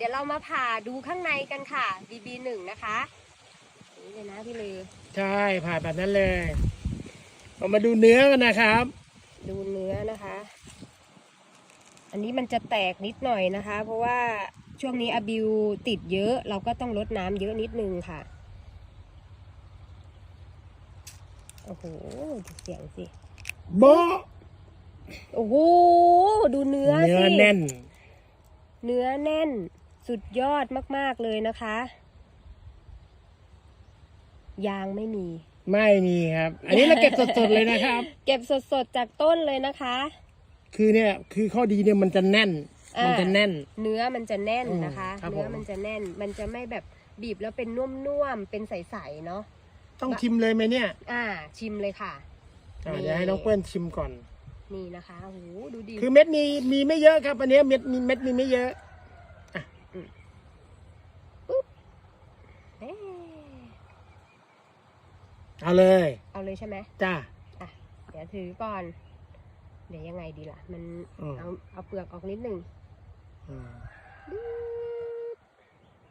เดี๋ยวเรามาผ่าดูข้างในกันค่ะ BB1 นะคะนี่เลยนะพี่ลือใช่ผ่าแบบนั้นเลยเรามาดูเนื้อกันนะครับ ดูเนื้อนะคะ อันนี้มันจะแตกนิดหน่อยนะคะ เพราะว่าช่วงนี้อาบิวติดเยอะ เราก็ต้องลดน้ำเยอะนิดนึงค่ะโอ้โหดูเสียงสิโบ๊ะโอ้โหดูเนื้อเนื้อสิแน่น เนื้อแน่น สุดยอดมากๆเลยนะคะ ยางไม่มี ไม่มีครับ อันนี้เราเก็บสดๆเลยนะครับ เก็บสดๆจากต้นเลยนะคะ คือเนี่ยคือข้อดีเนี่ยมันจะแน่นอ่ามัมันจะแน่น เนื้อมันจะแน่นนะคะอืมครับเนื้อผมมันจะแน่น มันจะไม่แบบบีบแล้วเป็นนุ่มๆ เป็นใสๆเนาะ ต้องชิมเลยไหมเนี่ย อ่า ชิมเลยค่ะอ่านี่เดี๋ยวให้น้องเปิ้ลชิมก่อน นี่นะคะโอ้โหดูดิคือเม็ดมีมีไม่เยอะครับอันเนี้ยเม็ดมีเม็ดมีไม่เยอะ เอ๊ะ เอาเลย เอาเลยใช่ไหมจ้า อะ เดี๋ยวถือก่อน เดี๋ยวยังไงดีล่ะ มันอืม เอาเอาเปลือกออกนิดหนึ่งอืม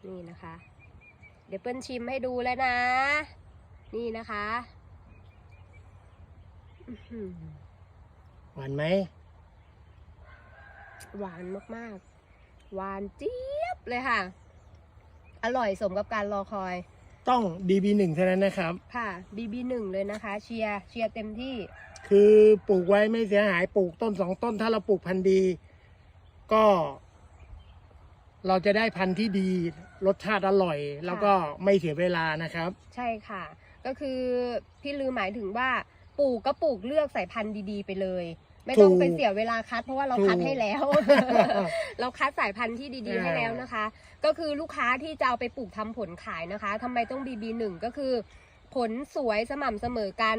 นี่นะคะ เดี๋ยวเปิ้ลชิมให้ดูแล้วนะ นี่นะคะอื้อหือหวานไหมหวานมากๆ หวานเจี๊ยบเลยค่ะ อร่อยสมกับการรอคอย ต้อง DB1 เท่านั้นนะครับ ค่ะ BB1 เลยนะคะ เชียร์เชียร์เต็มที่ คือปลูกไว้ไม่เสียหายปลูกต้นสองต้น ถ้าเราปลูกพันธุ์ดี ก็ เราจะได้พันธุ์ที่ดี รสชาติอร่อย แล้วก็ไม่เสียเวลานะครับ ใช่ค่ะ ก็คือพี่ลือหมายถึงว่าปลูกก็ปลูกเลือกสายพันธุ์ดีๆ ไปเลย ไม่ต้องถูกไปเสียเวลาคัด เพราะว่าเราคัดถูกให้แล้ว เราคัดสายพันธุ์ที่ดีๆให้แล้วนะคะ ก็คือลูกค้าที่จะเอาไปปลูกทำผลขายนะคะทำไมต้อง BB1 ก็คือ ผลสวยสม่ำเสมอกัน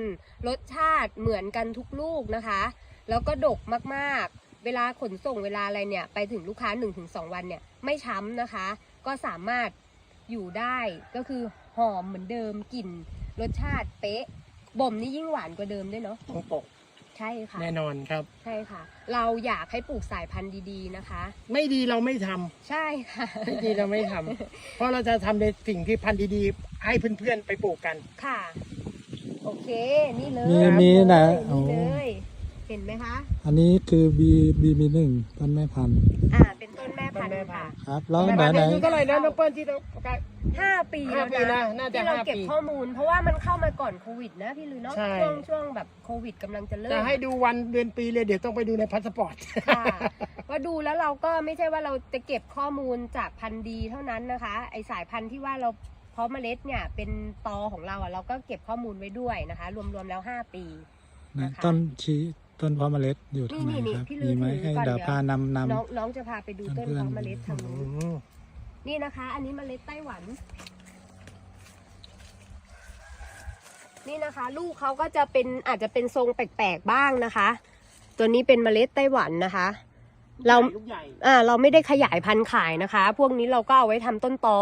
รสชาติเหมือนกันทุกลูกนะคะ แล้วก็ดกมากๆ เวลาขนส่งเวลาอะไรเนี่ย ไปถึงลูกค้า 1-2 วันเนี่ยไม่ช้ำนะคะ ก็สามารถอยู่ได้ก็คือหอมเหมือนเดิมกลิ่นรสชาติเป๊ะบ่มนี่ยิ่งหวานกว่าเดิมด้วยเนาะต้องปก ใช่ค่ะ แน่นอนครับ ใช่ค่ะ เราอยากให้ปลูกสายพันธุ์ดีๆนะคะ ไม่ดีเราไม่ทำใช่ค่ะ ไม่ดีเราไม่ทำเพราะเราจะทำในสิ่งที่พันธุ์ดีๆ ให้เพื่อนๆไปปลูกกัน ค่ะ โอเค นี่เลยมีครับมีนะเลยโอ้นี่เลย เห็นไหมคะ อันนี้คือบีบีมีหนึ่งต้นแม่พันธุ์ อ่าเป็นต้นแม่ พันต้นแม่ธุ์พัค่ะนธุ์ครับแล้วแต่ไหนบ้านไหน อายุเท่าไหร่นะน้องเปิ้ลที่เราประกาศ ห้าปีห้าแล้วปีนะนะน่าจะที่เราห้าเก็บปีข้อมูล เพราะว่ามันเข้ามาก่อนโควิดนะพี่ลือเนาะใช่ ช่วงช่วงแบบโควิดกำลังจะเริ่ม จะให้ดูวันเดือนปีเลยเดี๋ยวต้องไปดูในพาสปอร์ต ค่ะว่าดูแล้วเราก็ไม่ใช่ว่าเราจะเก็บข้อมูลจากพันธุ์ดีเท่านั้นนะคะ ไอสายพันธุ์ที่ว่าเราเพาะเมล็ดเนี่ยเป็นตอของเราอะเราก็เก็บข้อมูลไว้ด้วยนะคะ รวมๆแล้วห้าปีนะนะคะต้นชี้ ต้นเพาะเมล็ดอยู่ทางไหนนี่นี่ครับ พี่ลือมีไหมถือให้ก่อนเดี๋ยวเดี๋ยว พานำน น้องน้องจะพาไปดูต้นเพื่อนเพาะเมล็ดทางนู้นอืมนี่นะคะ อันนี้เมล็ดไต้หวัน นี่นะคะ ลูกเขาก็จะเป็นอาจจะเป็นทรงแปลกๆบ้างนะคะ ตัวนี้เป็นเมล็ดไต้หวันนะคะ เรา ลูกใหญ่อ่าเราไม่ได้ขยายพันธุ์ขายนะคะ พวกนี้เราก็เอาไว้ทำต้นตอ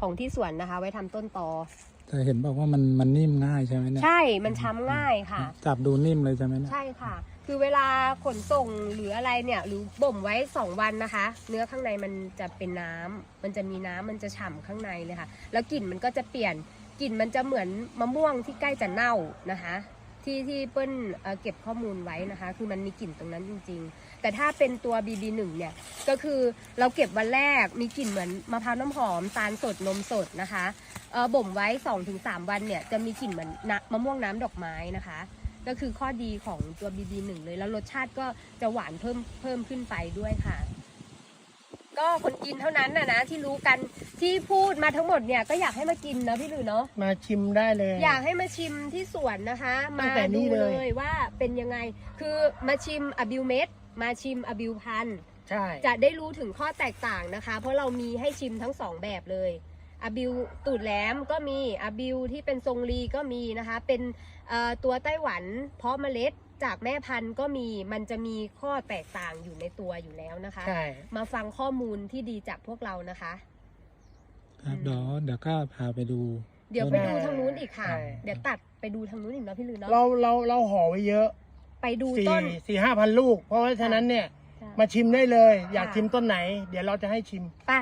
ของที่สวนนะคะ ไว้ทำต้นตอำ แต่เห็นบอกว่ามันมันนิ่มง่ายใช่ไหมเนี่ยใช่มันช้ำง่ายค่ะ จับดูนิ่มเลยใช่ไหมเนี่ยใช่ค่ะ คือเวลาขนส่งหรืออะไรเนี่ย หรือบ่มไว้สองวันนะคะ เนื้อข้างในมันจะเป็นน้ำมันจะมีน้ำมันจะฉ่ำข้างในเลยค่ะ แล้วกลิ่นมันก็จะเปลี่ยนกลิ่นมันจะเหมือนมะม่วงที่ใกล้จะเน่านะคะ ที่ที่เปิ้ลเเก็บข้อมูลไว้นะคะ คือมันมีกลิ่นตรงนั้นจริง ๆ แต่ถ้าเป็นตัว BB1 เนี่ยก็คือเราเก็บวันแรกมีกลิ่นเหมือนมะพร้าวน้ำหอมตาลสดนมสดนะคะบ่มไว้ 2-3 วันเนี่ยจะมีกลิ่นเหมือนนะมะม่วงน้ำดอกไม้นะคะ ก็คือข้อดีของตัว BB1 เลยแล้วรสชาติก็จะหวานเพิ่มเพิ่มขึ้นไปด้วยค่ะ ก็คนกินเท่านั้นนะนะที่รู้กันที่พูดมาทั้งหมดเนี่ยก็อยากให้มากินนะพี่หรือเนาะมาชิมได้เลย อยากให้มาชิมที่สวนนะคะ ตั้มางแต่นี้ดูเลยเลยว่าเป็นยังไง คือมาชิมอบิวเม็ดมาชิมอบิวพันธุ์ ใช่ จะได้รู้ถึงข้อแตกต่างนะคะ เพราะเรามีให้ชิมทั้งสองแบบเลยอบิวตูดแหลมก็มีอบิวที่เป็นทรงรีก็มีนะคะ เป็นเอ่อตัวไต้หวันเพาะเมล็ด จากแม่พันธุ์ก็มีมันจะมีข้อแตกต่างอยู่ในตัวอยู่แล้วนะคะ ใช่มาฟังข้อมูลที่ดีจากพวกเรานะคะ ครับเดี๋ยวเดี๋ยวก็พาไปดู เดี๋ยวไปดูทางนู้นอีกค่ะใช่เดี๋ยวตัดไปดูทางนู้นอีกเนาะพี่ลือเนาะเราเราเราห่อไว้เยอะไปดูสี่ต้น สี่ห้าพันลูก เพราะว่าฉะนั้นเนี่ยใช่มาชิมได้เลย อยากค่ะชิมต้นไหน เดี๋ยวเราจะให้ชิม ไป